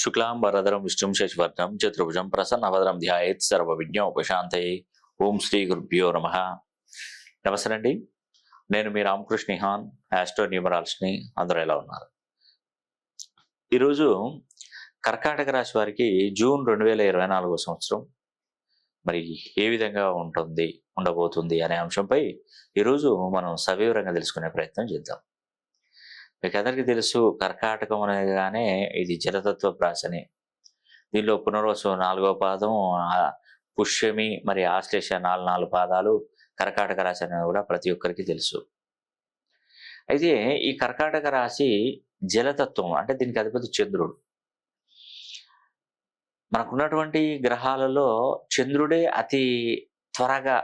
శుక్లాం వరదరం విష్ణుం శశివర్ణం చతుర్భుజం ప్రసన్నవదరం ధ్యాయేత్ సర్వ విజ్ఞ ఉపశాంతయే ఓం శ్రీ గురుభ్యో నమ. నమస్తే అండి నేను మీ రామకృష్ణ హాన్ యాస్ట్రో న్యూమరాల్స్ని అందరూ ఎలా ఉన్నారు? ఈరోజు కర్కాటక రాశి వారికి జూన్ రెండు వేల ఇరవై నాలుగో సంవత్సరం మరి ఏ విధంగా ఉంటుంది ఉండబోతుంది అనే అంశంపై ఈరోజు మనం సవివరంగా తెలుసుకునే ప్రయత్నం చేద్దాం. మీకు తెలుసు కర్కాటకం అనగానే ఇది జలతత్వ ప్రాసని. దీనిలో పునర్వసు నాలుగో పాదం పుష్యమి మరి ఆశ్లేష నాలుగు నాలుగు పాదాలు కర్కాటక రాశి అనేది కూడా ప్రతి ఒక్కరికి తెలుసు. అయితే ఈ కర్కాటక రాశి జలతత్వం అంటే దీనికి అధిపతి చంద్రుడు. మనకున్నటువంటి గ్రహాలలో చంద్రుడే అతి త్వరగా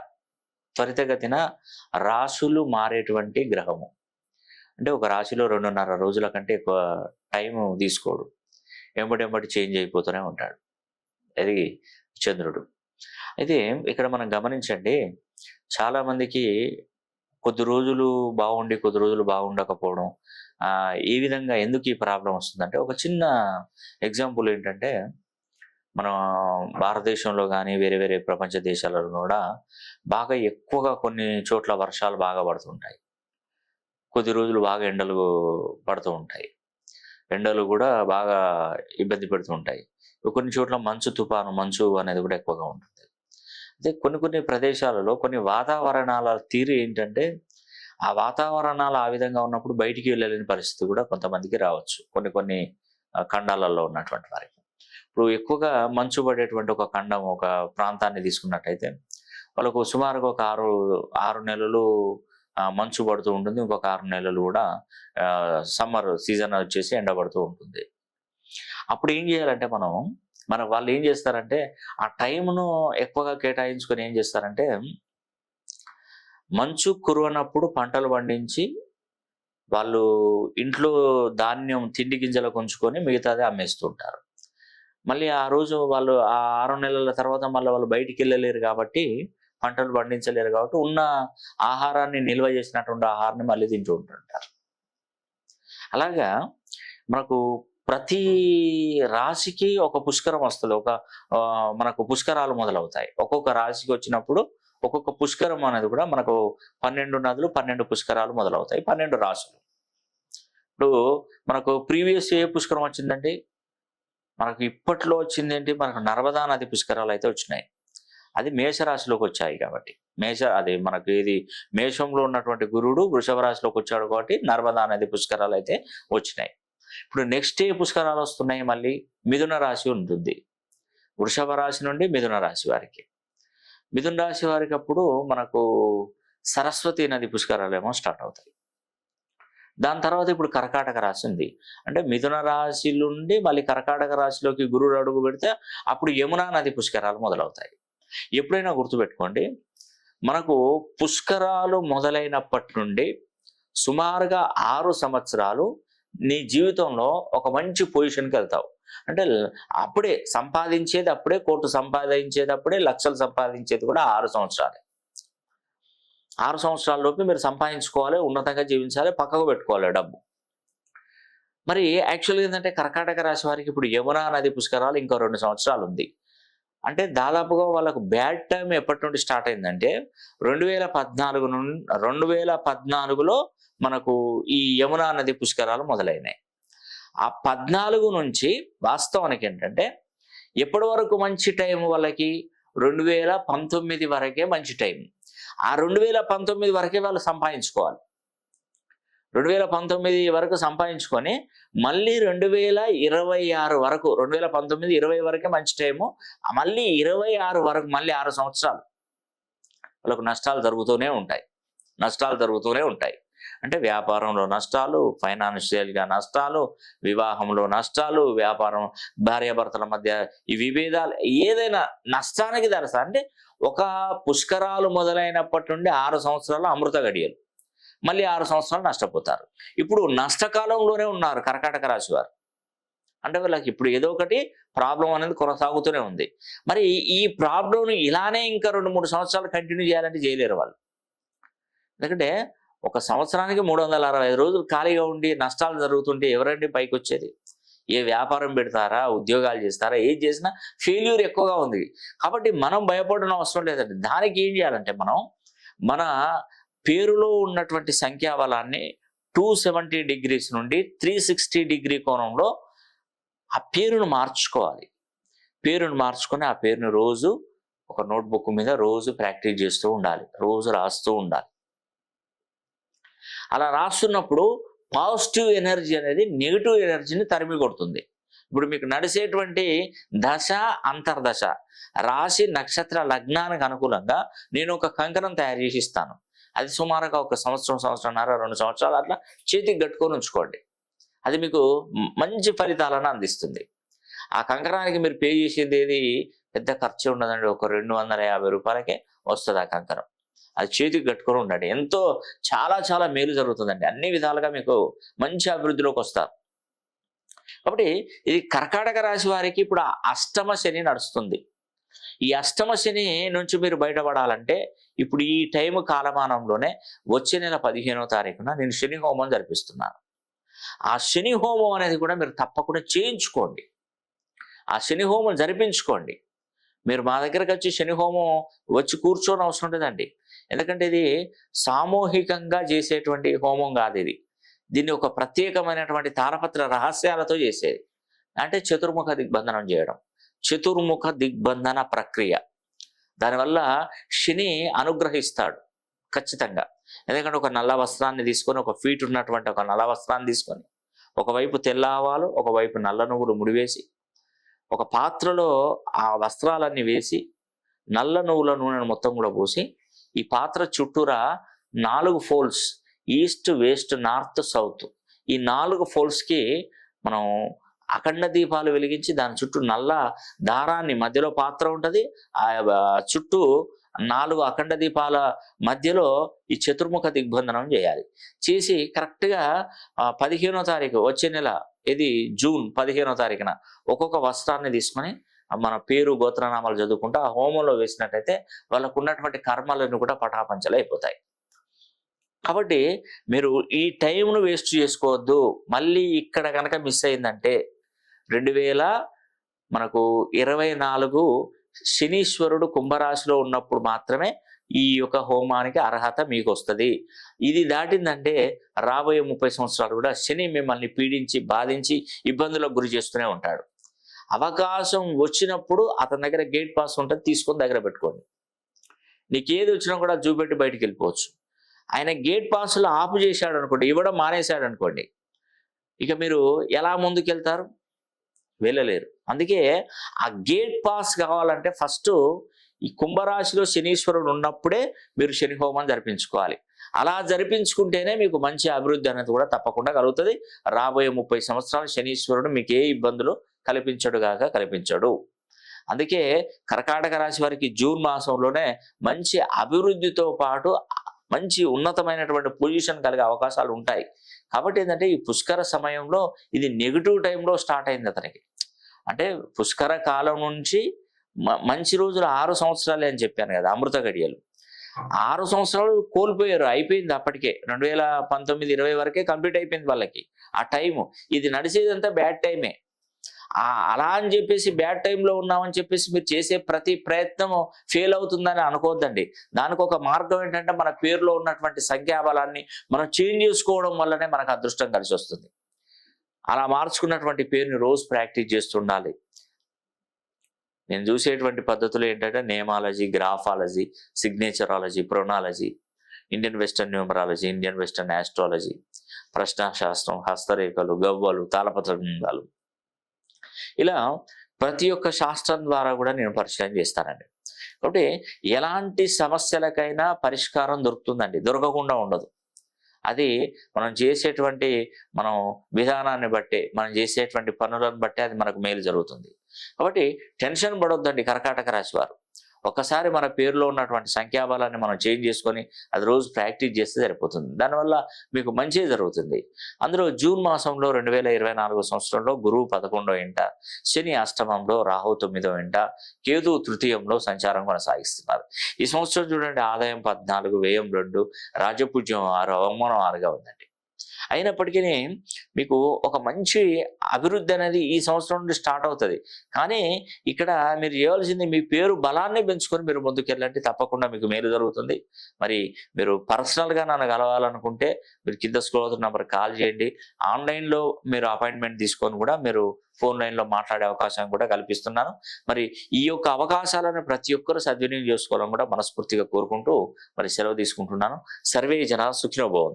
త్వరితగతిన రాసులు మారేటువంటి గ్రహము. అంటే ఒక రాశిలో రెండున్నర రోజుల కంటే ఎక్కువ టైం తీసుకోడు. ఎంబటెంబటి చేంజ్ అయిపోతూనే ఉంటాడు. అది చంద్రుడు. అయితే ఇక్కడ మనం గమనించండి చాలామందికి కొద్ది రోజులు బాగుండి కొద్ది రోజులు బాగుండకపోవడం ఏ ఈ విధంగా ఎందుకు ఈ ప్రాబ్లం వస్తుందంటే ఒక చిన్న ఎగ్జాంపుల్ ఏంటంటే మన భారతదేశంలో కానీ వేరే వేరే ప్రపంచ దేశాలలో కూడా బాగా ఎక్కువగా కొన్ని చోట్ల వర్షాలు బాగా పడుతుంటాయి. కొద్ది రోజులు బాగా ఎండలు పడుతూ ఉంటాయి. ఎండలు కూడా బాగా ఇబ్బంది పెడుతూ ఉంటాయి. కొన్ని చోట్ల మంచు తుఫాను మంచు అనేది కూడా ఎక్కువగా ఉంటుంది. అయితే కొన్ని కొన్ని ప్రదేశాలలో కొన్ని వాతావరణాల తీరు ఏంటంటే ఆ వాతావరణాలు ఆ విధంగా ఉన్నప్పుడు బయటికి వెళ్ళలేని పరిస్థితి కూడా కొంతమందికి రావచ్చు. కొన్ని కొన్ని ఖండాలలో ఉన్నటువంటి వారికి. ఇప్పుడు ఎక్కువగా మంచు పడేటువంటి ఒక ఖండం ఒక ప్రాంతాన్ని తీసుకున్నట్టయితే వాళ్ళకు సుమారుగా ఒక ఆరు ఆరు నెలలు మంచు పడుతూ ఉంటుంది. ఇంకొక ఆరు నెలలు కూడా సమ్మర్ సీజన్ వచ్చేసి ఎండ పడుతూ ఉంటుంది. అప్పుడు ఏం చేయాలంటే మనం మన వాళ్ళు ఏం చేస్తారంటే ఆ టైంను ఎక్కువగా కేటాయించుకొని ఏం చేస్తారంటే మంచు కురవనప్పుడు పంటలు పండించి వాళ్ళు ఇంట్లో ధాన్యం తిండి గింజలు కొంచుకొని మిగతాది అమ్మేస్తుంటారు. మళ్ళీ ఆ రోజు వాళ్ళు ఆ ఆరు నెలల తర్వాత మళ్ళీ వాళ్ళు బయటికి వెళ్ళలేరు కాబట్టి పంటలు పండించలేరు కాబట్టి ఉన్న ఆహారాన్ని నిల్వ చేసినటువంటి ఆహారాన్ని మళ్ళీ తింటూ ఉంటుంటారు అలాగా మనకు ప్రతి రాశికి ఒక పుష్కరం వస్తుంది. ఒక మనకు పుష్కరాలు మొదలవుతాయి. ఒక్కొక్క రాశికి వచ్చినప్పుడు ఒక్కొక్క పుష్కరం అనేది కూడా మనకు పన్నెండు నదులు పన్నెండు పుష్కరాలు మొదలవుతాయి. పన్నెండు రాశులు. ఇప్పుడు మనకు ప్రీవియస్ ఏ పుష్కరం వచ్చిందండి? మనకు ఇప్పట్లో వచ్చింది ఏంటి మనకు నర్మదా నది పుష్కరాలు అయితే వచ్చినాయి. అది మేషరాశిలోకి వచ్చాయి కాబట్టి. మేష అది మనకు ఇది మేషంలో ఉన్నటువంటి గురుడు వృషభ రాశిలోకి వచ్చాడు కాబట్టి నర్మదా నది పుష్కరాలు అయితే వచ్చినాయి. ఇప్పుడు నెక్స్ట్ ఏ పుష్కరాలు వస్తున్నాయి మళ్ళీ? మిథున రాశి ఉంటుంది. వృషభ రాశి నుండి మిథున రాశి వారికి. మిథున రాశి వారికి అప్పుడు మనకు సరస్వతి నది పుష్కరాలు ఏమో స్టార్ట్ అవుతాయి. దాని తర్వాత ఇప్పుడు కర్కాటక రాశి ఉంది. అంటే మిథున రాశి నుండి మళ్ళీ కర్కాటక రాశిలోకి గురుడు అడుగు పెడితే అప్పుడు యమునా నది పుష్కరాలు మొదలవుతాయి. ఎప్పుడైనా గుర్తుపెట్టుకోండి మనకు పుష్కరాలు మొదలైనప్పటి నుండి సుమారుగా ఆరు సంవత్సరాలు నీ జీవితంలో ఒక మంచి పొజిషన్కి వెళ్తావు. అంటే అప్పుడే సంపాదించేది అప్పుడే కోర్టు సంపాదించేది అప్పుడే లక్షలు సంపాదించేది కూడా ఆరు సంవత్సరాలే. ఆరు సంవత్సరాలలోపు మీరు సంపాదించుకోవాలి ఉన్నతంగా జీవించాలి పక్కకు పెట్టుకోవాలి డబ్బు. మరి యాక్చువల్గా ఏంటంటే కర్కాటక రాశి వారికి ఇప్పుడు యమునా నది పుష్కరాలు ఇంకో రెండు సంవత్సరాలు ఉంది. అంటే దాదాపుగా వాళ్ళకు బ్యాడ్ టైం ఎప్పటి నుండి స్టార్ట్ అయిందంటే రెండు వేల పద్నాలుగు నుండి రెండు వేల పద్నాలుగులో మనకు ఈ యమునా నది పుష్కరాలు మొదలైనాయి. ఆ పద్నాలుగు నుంచి వాస్తవానికి ఏంటంటే ఎప్పటి వరకు మంచి టైం వాళ్ళకి? రెండు వేల పంతొమ్మిది వరకే మంచి టైం ఆ రెండు వేల పంతొమ్మిది వరకే వాళ్ళు సంపాదించుకోవాలి. రెండు వేల పంతొమ్మిది వరకు సంపాదించుకొని మళ్ళీ రెండు వేల ఇరవై ఆరు వరకు రెండు వేల పంతొమ్మిది ఇరవై వరకే మంచి టైము మళ్ళీ ఇరవై ఆరు వరకు మళ్ళీ ఆరు సంవత్సరాలు. వాళ్ళకు నష్టాలు జరుగుతూనే ఉంటాయి. నష్టాలు జరుగుతూనే ఉంటాయి. అంటే వ్యాపారంలో నష్టాలు ఫైనాన్షియల్గా నష్టాలు వివాహంలో నష్టాలు వ్యాపారం భార్యాభర్తల మధ్య ఈ విభేదాలు ఏదైనా నష్టానికి దరస అంటే ఒక పుష్కరాలు మొదలైనప్పటి నుండి ఆరు సంవత్సరాలు అమృత గడియలు. మళ్ళీ ఆరు సంవత్సరాలు నష్టపోతారు. ఇప్పుడు నష్టకాలంలోనే ఉన్నారు కర్కాటక రాశి వారు. అంటే వీళ్ళకి ఇప్పుడు ఏదో ఒకటి ప్రాబ్లం అనేది కొనసాగుతూనే ఉంది. మరి ఈ- ప్రాబ్లంను ఇలానే ఇంకా రెండు మూడు సంవత్సరాలు కంటిన్యూ చేయాలంటే చేయలేరు వాళ్ళు. ఎందుకంటే ఒక సంవత్సరానికి మూడు వందల అరవై ఐదు రోజులు ఖాళీగా ఉండి నష్టాలు జరుగుతుంటే ఎవరండి పైకి వచ్చేది ఏ వ్యాపారం పెడతారా? ఉద్యోగాలు చేస్తారా? ఏది చేసినా ఫెయిల్యూర్ ఎక్కువగా ఉంది. కాబట్టి మనం భయపడడం అవసరం లేదండి. దానికి ఏం చేయాలంటే మనం మన పేరులో ఉన్నటువంటి సంఖ్యాబలాన్ని టూ సెవెంటీ డిగ్రీస్ నుండి త్రీ సిక్స్టీ డిగ్రీ కోణంలో ఆ పేరును మార్చుకోవాలి. పేరును మార్చుకొని ఆ పేరును రోజు ఒక నోట్బుక్ మీద రోజు ప్రాక్టీస్ చేస్తూ ఉండాలి. రోజు రాస్తూ ఉండాలి. అలా రాస్తున్నప్పుడు పాజిటివ్ ఎనర్జీ అనేది నెగిటివ్ ఎనర్జీని తరిమి కొడుతుంది. ఇప్పుడు మీకు నడిచేటువంటి దశ అంతర్దశ రాశి నక్షత్ర లగ్నానికి అనుకూలంగా నేను ఒక కంకణం తయారు చేసి ఇస్తాను. అది సుమారుగా ఒక సంవత్సరం సంవత్సరంన్నర రెండు సంవత్సరాలు అట్లా చేతికి కట్టుకొని ఉంచుకోండి. అది మీకు మంచి ఫలితాలను అందిస్తుంది. ఆ కంకరానికి మీరు పే చేసేది ఏది? పెద్ద ఖర్చు ఉండదండి. ఒక రెండు వందల యాభై రూపాయలకే వస్తుంది ఆ కంకరం అది చేతికి కట్టుకొని ఉండండి. ఎంతో చాలా చాలా మేలు జరుగుతుందండి. అన్ని విధాలుగా మీకు మంచి అభివృద్ధిలోకి వస్తారు. కాబట్టి ఇది కర్కాటక రాశి వారికి ఇప్పుడు అష్టమ శని నడుస్తుంది. ఈ అష్టమ శని నుంచి మీరు బయటపడాలంటే ఇప్పుడు ఈ టైం కాలమానంలోనే వచ్చే నెల పదిహేనో తారీఖున నేను శని హోమం జరిపిస్తున్నాను. ఆ శని హోమం అనేది కూడా మీరు తప్పకుండా చేయించుకోండి. ఆ శని హోమం జరిపించుకోండి. మీరు మా దగ్గరకు వచ్చి శని హోమం వచ్చి కూర్చోని అవసరం లేదండి ఎందుకంటే ఇది సామూహికంగా చేసేటువంటి హోమం కాదు ఇది. దీన్ని ఒక ప్రత్యేకమైనటువంటి తారపత్ర రహస్యాలతో చేసేది. అంటే చతుర్ముఖ దిగ్బంధనం చేయడం. చతుర్ముఖ దిగ్బంధన ప్రక్రియ. దానివల్ల శని అనుగ్రహిస్తాడు. ఖచ్చితంగా. ఎందుకంటే ఒక నల్ల వస్త్రాన్ని తీసుకొని ఒక ఫీట్ ఉన్నటువంటి ఒక నల్ల వస్త్రాన్ని తీసుకొని ఒకవైపు తెల్ల ఆవాలు ఒకవైపు నల్ల నువ్వులు ముడివేసి ఒక పాత్రలో ఆ వస్త్రాలన్నీ వేసి నల్ల నువ్వుల నూనెను మొత్తం కూడా పోసి ఈ పాత్ర చుట్టూరా నాలుగు folds east west north south. ఈ నాలుగు ఫోల్డ్స్కి మనం అఖండ దీపాలు వెలిగించి దాని చుట్టూ నల్ల దారాన్ని మధ్యలో పాత్ర ఉంటుంది. ఆ చుట్టూ నాలుగు అఖండ దీపాల మధ్యలో ఈ చతుర్ముఖ దిగ్బంధనం చేయాలి. చేసి కరెక్ట్గా పదిహేనో తారీఖు వచ్చే నెల ఇది జూన్ పదిహేనో తారీఖున ఒక్కొక్క వస్త్రాన్ని తీసుకొని మన పేరు గోత్రనామాలు చదువుకుంటూ ఆ హోమంలో వేసినట్టయితే వాళ్ళకు ఉన్నటువంటి కర్మలను కూడా పటాపంచలు అయిపోతాయి. కాబట్టి మీరు ఈ టైంను వేస్ట్ చేసుకోవద్దు. మళ్ళీ ఇక్కడ కనుక మిస్ అయిందంటే రెండు వేల మనకు ఇరవై నాలుగు శనీశ్వరుడు కుంభరాశిలో ఉన్నప్పుడు మాత్రమే ఈ యొక్క హోమానికి అర్హత మీకు వస్తుంది ఇది దాటిందంటే రాబోయే ముప్పై సంవత్సరాలు కూడా శని మిమ్మల్ని పీడించి బాధించి ఇబ్బందులకు గురి చేస్తూనే ఉంటాడు. అవకాశం వచ్చినప్పుడు అతని దగ్గర గేట్ పాస్ ఉంటుంది తీసుకొని దగ్గర పెట్టుకోండి. నీకు ఏది వచ్చినా కూడా చూపెట్టి బయటికి వెళ్ళిపోవచ్చు. ఆయన గేట్ పాస్లో ఆపు చేశాడు అనుకోండి ఇవ్వడం మానేశాడు అనుకోండి. ఇక మీరు ఎలా ముందుకెళ్తారు? వెళ్ళలేరు. అందుకే ఆ గేట్ పాస్ కావాలంటే ఫస్ట్ ఈ కుంభరాశిలో శనీశ్వరుడు ఉన్నప్పుడే మీరు శని హోమం జరిపించుకోవాలి. అలా జరిపించుకుంటేనే మీకు మంచి అభివృద్ధి అనేది కూడా తప్పకుండా కలుగుతుంది. రాబోయే ముప్పై సంవత్సరాలు శనీశ్వరుడు మీకు ఏ ఇబ్బందులు కల్పించడు గాక కల్పించడు. అందుకే కర్కాటక రాశి వారికి జూన్ మాసంలోనే మంచి అభివృద్ధితో పాటు మంచి ఉన్నతమైనటువంటి పొజిషన్ కలిగే అవకాశాలు ఉంటాయి. కాబట్టి ఏంటంటే ఈ పుష్కర సమయంలో ఇది నెగిటివ్ టైంలో స్టార్ట్ అయింది అతనికి. అంటే పుష్కర కాలం నుంచి మ- మంచి రోజులు ఆరు సంవత్సరాలే అని చెప్పాను కదా అమృత గడియలు ఆరు సంవత్సరాలు కోల్పోయారు అయిపోయింది అప్పటికే. రెండు వేల పంతొమ్మిది ఇరవై వరకే కంప్లీట్ అయిపోయింది వాళ్ళకి. ఆ టైము. ఇది నడిచేదంతా బ్యాడ్ టైమే. అలా అని చెప్పేసి బ్యాడ్ టైంలో ఉన్నామని చెప్పేసి మీరు చేసే ప్రతి ప్రయత్నం ఫెయిల్ అవుతుందని అనుకోవద్దండి. దానికి ఒక మార్గం ఏంటంటే మన పేరులో ఉన్నటువంటి సంఖ్యాబలాన్ని మనం చేంజ్ చేసుకోవడం వల్లనే మనకు అదృష్టం కలిసి వస్తుంది. అలా మార్చుకున్నటువంటి పేరుని రోజు ప్రాక్టీస్ చేస్తుండాలి. నేను చూసేటువంటి పద్ధతులు ఏంటంటే nameology graphology signatureology pronology Indian western numerology Indian western astrology ప్రశ్నాశాస్త్రం హస్తరేఖలు గవ్వలు తాళపత్ర ఇలా ప్రతి ఒక్క శాస్త్రం ద్వారా కూడా నేను పరిచయం చేస్తానండి. కాబట్టి ఎలాంటి సమస్యలకైనా పరిష్కారం దొరుకుతుందండి. దొరకకుండా ఉండదు. అది మనం చేసేటువంటి మనం విధానాన్ని బట్టి మనం చేసేటువంటి పనులను బట్టి అది మనకు మేలు జరుగుతుంది. కాబట్టి టెన్షన్ పడొద్దండి కర్కాటక రాశి వారు. ఒక్కసారి మన పేరులో ఉన్నటువంటి సంఖ్యాబలాన్ని మనం చేంజ్ చేసుకొని అది రోజు ప్రాక్టీస్ చేస్తే సరిపోతుంది. దానివల్ల మీకు మంచి జరుగుతుంది. అందులో జూన్ మాసంలో రెండు వేల ఇరవై నాలుగో సంవత్సరంలో గురువు పదకొండో ఇంట శని అష్టమంలో రాహు తొమ్మిదో ఇంట కేతు తృతీయంలో సంచారం కొనసాగిస్తున్నారు. ఈ సంవత్సరం చూడండి ఆదాయం పద్నాలుగు వ్యయం రెండు రాజపూజ్యం ఆరు అవమానం ఆరుగా ఉందండి. అయినప్పటికీ మీకు ఒక మంచి అభివృద్ధి అనేది ఈ సంవత్సరం నుండి స్టార్ట్ అవుతుంది. కానీ ఇక్కడ మీరు చేయవలసింది మీ పేరు బలాన్ని పెంచుకొని మీరు ముందుకెళ్ళంటే తప్పకుండా మీకు మేలు జరుగుతుంది. మరి మీరు పర్సనల్గా నన్ను కలవాలనుకుంటే మీరు కింద స్కూల్ అవుతున్న నెంబర్ కాల్ చేయండి. ఆన్లైన్లో మీరు అపాయింట్మెంట్ తీసుకొని కూడా మీరు ఫోన్ లైన్లో మాట్లాడే అవకాశం కూడా కల్పిస్తున్నాను. మరి ఈ యొక్క అవకాశాలను ప్రతి ఒక్కరు సద్వినియోగం చేసుకోవాలని కూడా మనస్ఫూర్తిగా కోరుకుంటూ మరి సెలవు తీసుకుంటున్నాను. సర్వే జన సుఖినోభవం